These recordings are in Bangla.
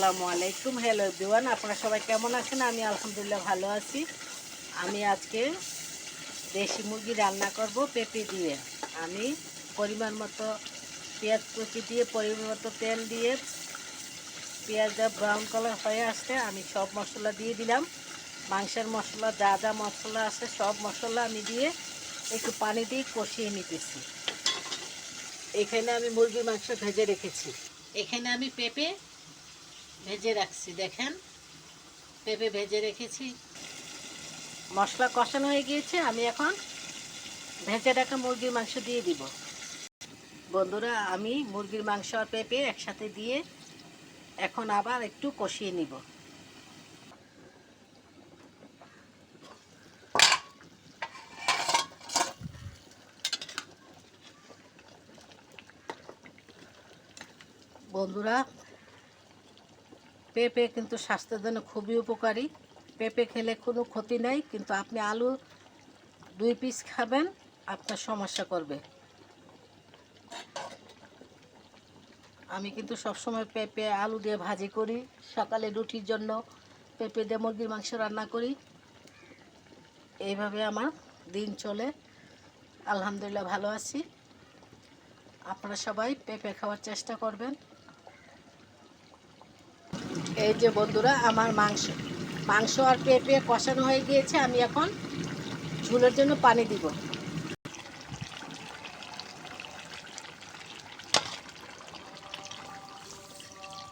আসসালামু আলাইকুম। হ্যালো এভরিওয়ান আপনারা সবাই কেমন আছেন? আমি আলহামদুলিল্লাহ ভালো আছি। আমি আজকে দেশি মুরগি রান্না করব পেঁপে দিয়ে। আমি পরিমাণ মতো পেঁয়াজ কুচি দিয়ে, পরিমাণ মতো তেল দিয়ে পেঁয়াজটা ব্রাউন কালার হয়ে আসতে আমি সব মশলা দিয়ে দিলাম। মাংসের মশলা, যা যা মশলা আছে, সব মশলা আমি দিয়ে একটু পানি দিয়ে কষিয়ে নিতেছি। এখানে আমি মুরগির মাংস ভেজে রেখেছি। এখানে আমি পেঁপে ভেজে রাখছি, দেখেন। পেঁপে ভেজে রেখেছি। মশলা কষানো হয়ে গিয়েছে, আমি এখন ভেজে রাখা মুরগির মাংস দিয়ে দিব। বন্ধুরা, আমি মুরগির মাংস আর পেঁপে একসাথে দিয়ে এখন আবার একটু কষিয়ে নিব। বন্ধুরা পেঁপে কিন্তু স্বাস্থ্যের জন্য খুবই উপকারী। পেঁপে খেলে কোনো ক্ষতি নেই, কিন্তু আপনি আলু দুই পিস খাবেন, আপনার সমস্যা করবে। আমি কিন্তু সবসময় পেঁপে, আলু দিয়ে ভাজি করি। সকালে রুটির জন্য পেঁপে দিয়ে মুরগির মাংস রান্না করি। এইভাবে আমার দিন চলে। আলহামদুলিল্লাহ ভালো আছি। আপনারা সবাই পেঁপে খাওয়ার চেষ্টা করবেন। এই যে বন্ধুরা, আমার মাংস। মাংস আর পেঁপে কষানো হয়ে গিয়েছে, আমি এখন ঝুলের জন্য পানি দিব।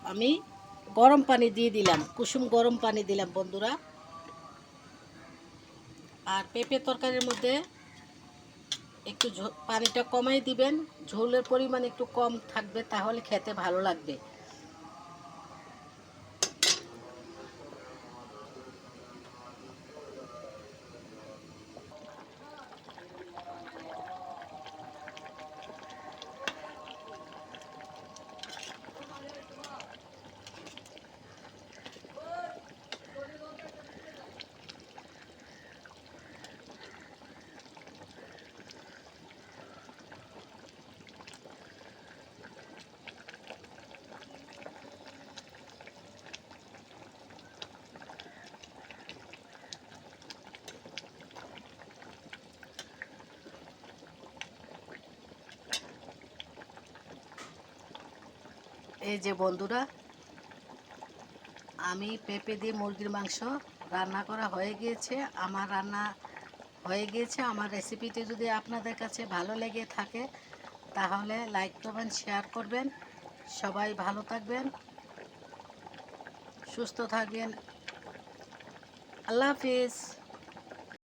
আমি গরম পানি দিয়ে দিলাম, কুসুম গরম পানি দিলাম বন্ধুরা। আর পেঁপে তরকারির মধ্যে একটু পানিটা কমাই দিবেন, ঝোলের পরিমাণ একটু কম থাকবে, তাহলে খেতে ভালো লাগবে। এই যে বন্ধুরা, আমি পেঁপে দিয়ে মুরগির মাংস রান্না করা হয়ে গিয়েছে। আমার রান্না হয়ে গিয়েছে। আমার রেসিপিটি যদি আপনাদের কাছে ভালো লেগে থাকে, তাহলে লাইক করবেন, শেয়ার করবেন। সবাই ভালো থাকবেন, সুস্থ থাকবেন। আল্লাহ হাফিজ।